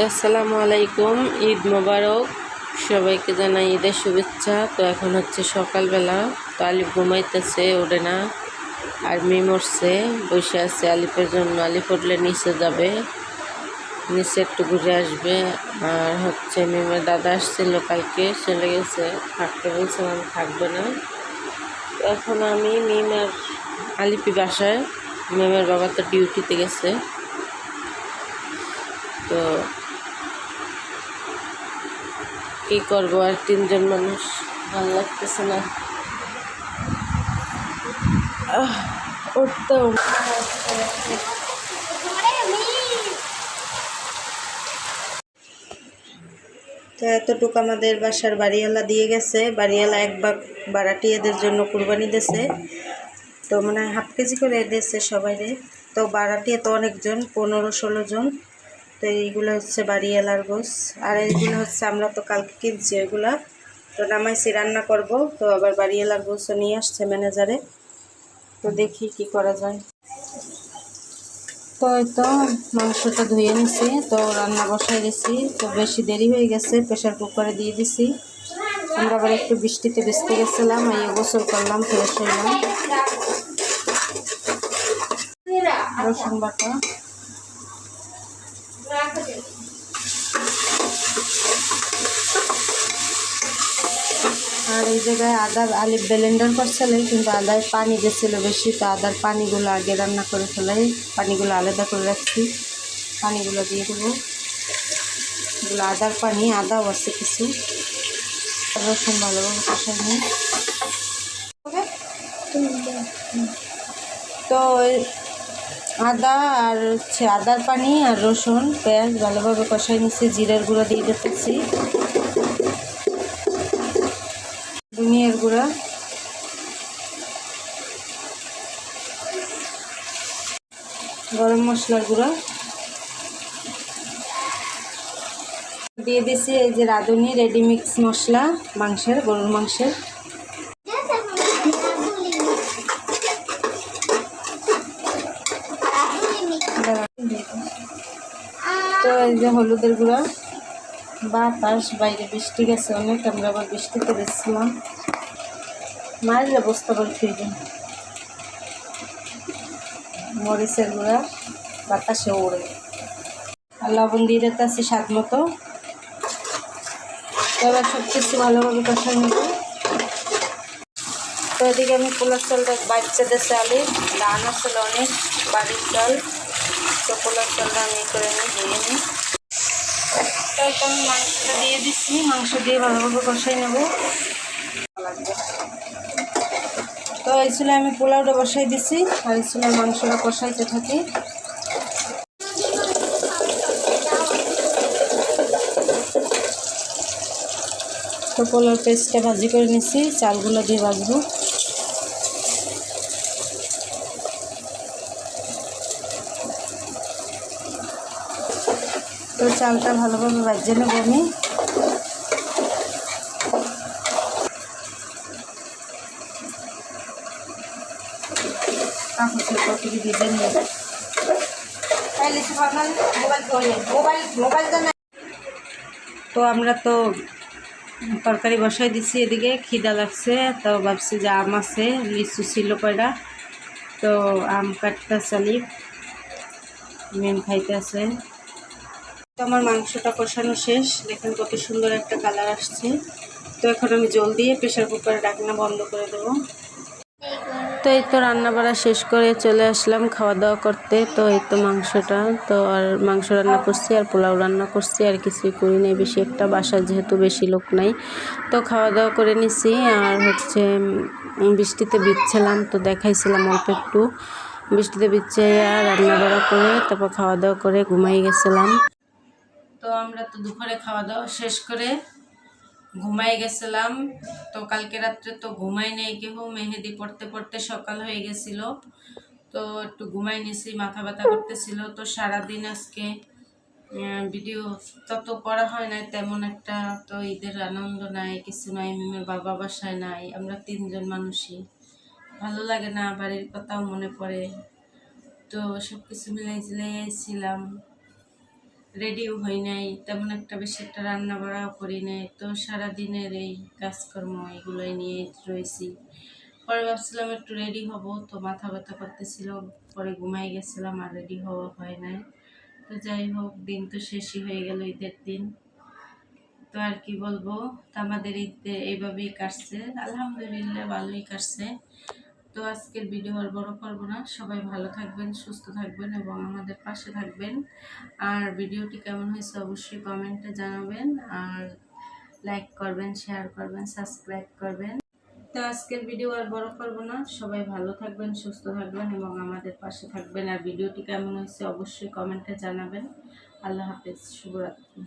আসসালামু আলাইকুম, ঈদ মোবারক। সবাইকে জানাই ঈদের শুভেচ্ছা। তো এখন হচ্ছে সকালবেলা, তো আলিফ ঘুমাইতেছে, ওঠে না। আর মিম মরছে বসে আছে। আলিফের জন্য আলিফ উঠলে নিচে যাবে। নিচে একটু ঘুরে আসবে। আর হচ্ছে মিমের দাদা আসছিল কালকে, চলে গেছে। থাকতে বলছিলাম থাকবে না। তো এখন আমি মিম আর আলিপি বাসায়। মিমের বাবা তো ডিউটিতে গেছে। তো কি করব আর তিনজন মানুষ? ভালো লাগতেছে না। আহ, উঠতে উঠতে তো এতটুকু আমাদের বাসার বাড়িওয়ালা দিয়ে গেছে। বাড়িওয়ালা এক বাগ বারাটি এদের জন্য কুরবানি দিয়েছে। তো মানে হাফ কেজি করে দিয়েছে সবাইরে। তো বারাটি তো অনেকজন পনেরো ষোলো জন। তো এইগুলো হচ্ছে বাড়িওয়ালার গোস। আর এইগুলো হচ্ছে আমরা তো কালকে কিনছি ওইগুলা তো নামাইছি, রান্না করব। তো আবার বাড়িওয়ালার গোসও নিয়ে আসছে ম্যানেজারে। তো দেখি কি করা যায়। তো এই তো মাংসটা ধুয়ে নিছি, তো রান্না বসাই দিছি। তো বেশি দেরি হয়ে গেছে, প্রেশার কুকারে দিয়ে দিছি। আমরা আবার একটু বৃষ্টিতে বেসতে গেছিলাম, এই গোসল করলাম, ফ্রেশ হইলাম। রসুন বাটা। আর এই জায়গায় আদার আলিফ ব্লেন্ডার করছিল কিন্তু আদায় পানি গেছিল বেশি তো আদার পানিগুলো আগে রান্না করে ফেলাই পানিগুলো আলাদা করে রাখছি। পানিগুলো দিয়ে দেবো। এগুলো আদার পানি আদাও আছে কিছু। রসুন ভালোভাবে কষাই নিই। তো আদা আর হচ্ছে আদার পানি আর রসুন, পেঁয়াজ ভালোভাবে কষাই নিচ্ছি, জিরের গুঁড়া দিয়ে দিতেছি। ধনিয়ার গুঁড়া। গরম মশলার গুঁড়া। দিয়ে দিছি এই যে রাঁধুনি রেডি মিক্স মশলা, মাংসের, গরুর মাংসের তো এই যে হলুদের গুঁড়া। বাতাস, বাইরে বৃষ্টি গেছে অনেক, আমরা আবার বৃষ্টিতে গেছিলাম মায়ের অবস্থা করে ফিরবে মরিচের গুঁড়া, বাতাসে ওড়ে। আর লবণ দিয়ে দিতে আছি স্বাদ মতো। এবার সব কিছু ভালোভাবে কষাই নেব। তো এদিকে আমি পোলার চালটা বাচ্চাদের চালি, ধান আসলে অনেক বাড়ির চাল। তো পোলার চালটা আমি করে নিই। ধুয়ে নিই তো এটা আমি মাংসটা দিয়ে দিচ্ছি, মাংস দিয়ে ভালোভাবে কষাই নেব। তো এই চুলায় আমি পোলাওটা বসাই দিছি আর এই চুলায় মাংসটা কষাইতে থাকি। তো পোলার পেস্টটা ভাজি করে নিছি চালগুলো দিয়ে ভাজবো। তো চালটা ভালোভাবে ভাজিয়ে নেব আমি। ভিজে নিয়ে তো আমরা তো তরকারি বসাই দিছি এদিকে খিদা লাগছে তো ভাবছি যে আম আছে লিচু ছিল কয়টা তো আম কাটতে চালি মেন খাইতে আছে তো আমার মাংসটা কষানো শেষ। দেখেন কত সুন্দর একটা কালার আসছে। তো এখন আমি জল দিয়ে প্রেশার কুকারে ডাকনা বন্ধ করে দেবো। তো এই তো রান্না বাড়া শেষ করে চলে আসলাম খাওয়া দাওয়া করতে। তো এই তো মাংসটা। তো আর মাংস রান্না করছি, আর পোলাও রান্না করছি, আর কিছুই করি নাই। বেশি একটা বাসায় যেহেতু বেশি লোক নাই। তো খাওয়া দাওয়া করে নিছি। আর হচ্ছে বৃষ্টিতে বিচ্ছিলাম তো দেখাইছিলাম অল্প একটু। বৃষ্টিতে বিচ্ছে রান্না বাড়া করে তারপর খাওয়া দাওয়া করে ঘুমাই গেছিলাম। তো আমরা তো দুপুরে খাওয়া দাওয়া শেষ করে ঘুমাই গেছিলাম। তো কালকে রাত্রে তো ঘুমাই নেই কেউ মেহেদি পড়তে পড়তে সকাল হয়ে গেছিল। তো একটু ঘুমাই নিয়েছি মাথা ব্যথা করতেছিল। তো সারাদিন আজকে ভিডিও তত করা হয় নাই তেমন একটা। তো ঈদের আনন্দ নাই, কিছু নাই মিমের বাবা বাসায় নাই, আমরা তিনজন মানুষই। ভালো লাগে না, বাড়ির কথাও মনে পড়ে। তো সব কিছু মিলাই ছিলাম রেডিও হই নাই, তেমন একটা বেশি একটা রান্না বাড়াও করি নাই। তো সারাদিনের এই কাজকর্ম এগুলোই নিয়ে রয়েছি। পরে ভাবছিলাম একটু রেডি হব, তো মাথা ব্যথা করতেছিল। পরে ঘুমাই গেছিলাম, আর রেডি হওয়া হয় নাই। তো যাই হোক, দিন তো শেষই হয়ে গেল ঈদের দিন। তো আর কি বলব, তো আমাদের ঈদ এইভাবেই কাটছে। আলহামদুলিল্লাহ, ভালোই কাটছে। তো আজকের ভিডিও আর বড় করব না। সবাই ভালো থাকবেন, সুস্থ থাকবেন এবং আমাদের পাশে থাকবেন। আর ভিডিওটি কেমন হয়েছে অবশ্যই কমেন্টে জানাবেন। আর লাইক করবেন শেয়ার করবেন সাবস্ক্রাইব করবেন। তো আজকের ভিডিও আর বড় করব না। সবাই ভালো থাকবেন, সুস্থ থাকবেন এবং আমাদের পাশে থাকবেন। আর ভিডিওটি কেমন হয়েছে অবশ্যই কমেন্টে জানাবেন। আল্লাহ হাফেজ, শুভরাত্রি।